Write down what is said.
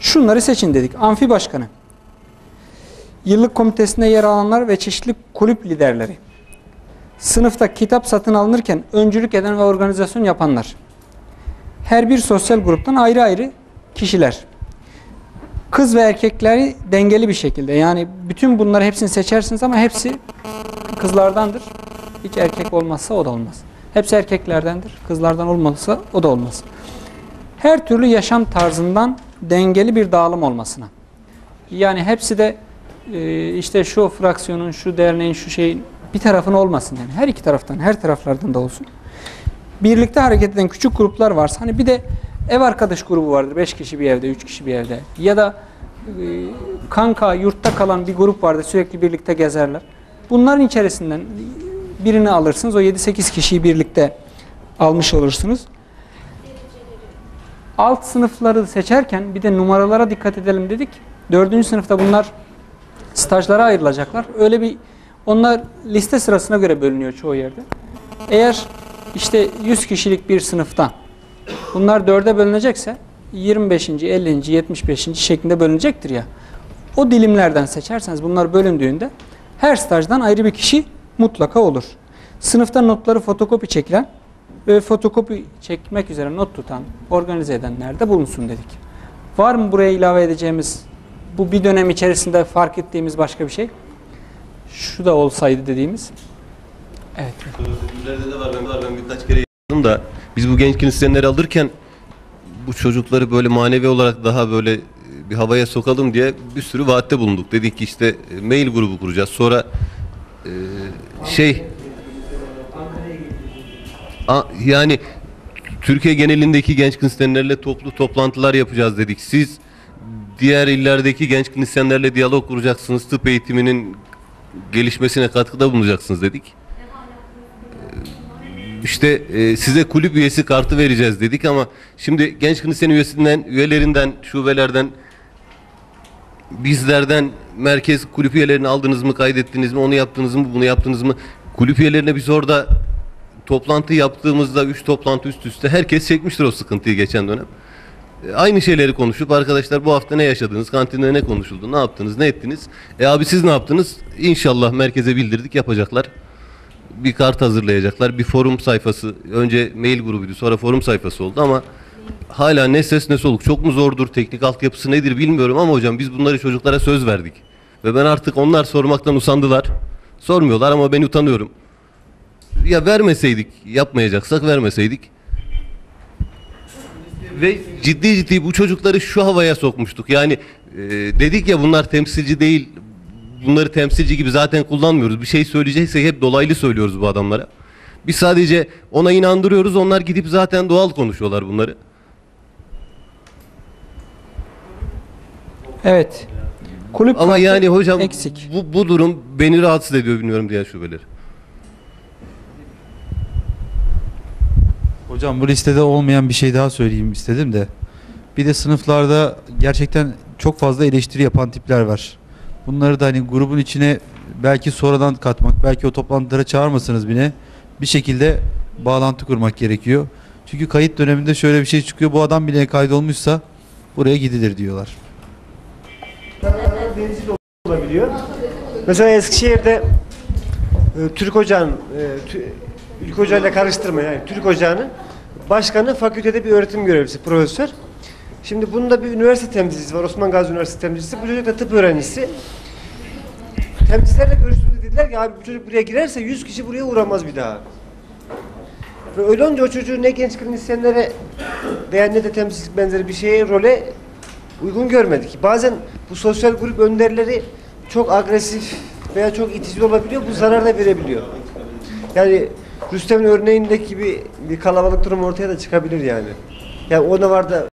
Şunları seçin dedik. Amfi başkanı, yıllık komitesinde yer alanlar ve çeşitli kulüp liderleri, sınıfta kitap satın alınırken öncülük eden ve organizasyon yapanlar, her bir sosyal gruptan ayrı ayrı kişiler, kız ve erkekleri dengeli bir şekilde yani bütün bunları hepsini seçersiniz ama hepsi kızlardandır. Hiç erkek olmazsa o da olmaz. Hepsi erkeklerdendir. Kızlardan olmazsa o da olmaz. Her türlü yaşam tarzından dengeli bir dağılım olmasına. Yani hepsi de e, işte şu fraksiyonun, şu derneğin, şu şeyin bir tarafın olmasın yani. Her iki taraftan, her taraflardan da olsun. Birlikte hareket eden küçük gruplar varsa hani bir de ev arkadaş grubu vardır. Beş kişi bir evde, üç kişi bir evde. Ya da e, kanka yurtta kalan bir grup vardır. Sürekli birlikte gezerler. Bunların içerisinden birini alırsınız. O 7-8 kişiyi birlikte almış olursunuz. Alt sınıfları seçerken bir de numaralara dikkat edelim dedik. Dördüncü sınıfta bunlar stajlara ayrılacaklar. Öyle bir onlar liste sırasına göre bölünüyor çoğu yerde. Eğer işte 100 kişilik bir sınıfta bunlar dörde bölünecekse 25. 50. 75. şeklinde bölünecektir ya. O dilimlerden seçerseniz bunlar bölündüğünde her stajdan ayrı bir kişi mutlaka olur. Sınıfta notları fotokopi çekilen ve fotokopi çekmek üzere not tutan, organize edenler de bulunsun dedik. Var mı buraya ilave edeceğimiz, bu bir dönem içerisinde fark ettiğimiz başka bir şey? Şu da olsaydı dediğimiz. Evet. İleride de var ben, var ben birkaç kere yazdım da biz bu genç Hristiyanları alırken bu çocukları böyle manevi olarak daha böyle bir havaya sokalım diye bir sürü vaatte bulunduk. Dedik ki işte e, mail grubu kuracağız. Sonra e, şey Yani Türkiye genelindeki genç Hristiyanlarla toplu toplantılar yapacağız dedik. Siz diğer illerdeki genç Hristiyanlarla diyalog kuracaksınız. Tıp eğitiminin gelişmesine katkıda bulunacaksınız dedik. İşte e, size kulüp üyesi kartı vereceğiz dedik ama şimdi genç Hristiyan üyesinden, üyelerinden, şubelerden bizlerden merkez kulüp üyelerini aldınız mı, kaydettiniz mi, onu yaptınız mı, bunu yaptınız mı? Kulüp üyelerine biz orada toplantı yaptığımızda üç toplantı üst üste herkes çekmiştir o sıkıntıyı geçen dönem. E, Aynı şeyleri konuşup arkadaşlar bu hafta ne yaşadınız, kantinde ne konuşuldu, ne yaptınız, ne ettiniz? E abi siz ne yaptınız? İnşallah merkeze bildirdik yapacaklar. Bir kart hazırlayacaklar, bir forum sayfası. Önce mail grubuydu, sonra forum sayfası oldu ama hala ne ses ne soluk. Çok mu zordur, teknik altyapısı nedir bilmiyorum ama hocam biz bunları çocuklara söz verdik. Ve ben artık onlar sormaktan usandılar. Sormuyorlar ama ben utanıyorum. Ya vermeseydik, yapmayacaksak vermeseydik. Ve ciddi ciddi bu çocukları şu havaya sokmuştuk. Yani e, dedik ya bunlar temsilci değil. Bunları temsilci gibi zaten kullanmıyoruz. Bir şey söyleyeceksek hep dolaylı söylüyoruz bu adamlara. Biz sadece ona inandırıyoruz. Onlar gidip zaten doğal konuşuyorlar bunları. Evet. Kulüp Ama yani hocam eksik. bu, bu durum beni rahatsız ediyor bilmiyorum diğer şubeleri. Hocam bu listede olmayan bir şey daha söyleyeyim istedim de. Bir de sınıflarda gerçekten çok fazla eleştiri yapan tipler var. Bunları da hani grubun içine belki sonradan katmak, belki o toplantılara çağırmasanız bile bir şekilde bağlantı kurmak gerekiyor. Çünkü kayıt döneminde şöyle bir şey çıkıyor. Bu adam bile kaydolmuşsa buraya gidilir diyorlar. olabiliyor. Mesela Eskişehir'de e, Türk Ocağı'nın e, tü- Ülke Ocağı'yla karıştırma yani Türk Ocağı'nın başkanı fakültede bir öğretim görevlisi, profesör. Şimdi bunda bir üniversite temsilcisi var. Osman Gazi Üniversitesi temsilcisi. Bu çocuk da tıp öğrencisi. Temsilcilerle görüştüğümüzde dediler ki abi bu çocuk buraya girerse 100 kişi buraya uğramaz bir daha. Ve öyle olunca o çocuğu ne genç klinisyenlere veya ne de temsilcilik benzeri bir şeye role uygun görmedik. Bazen bu sosyal grup önderleri çok agresif veya çok itici olabiliyor. Bu zarar da verebiliyor. Yani Rüstem'in örneğindeki gibi bir kalabalık durum ortaya da çıkabilir yani. Yani o da var da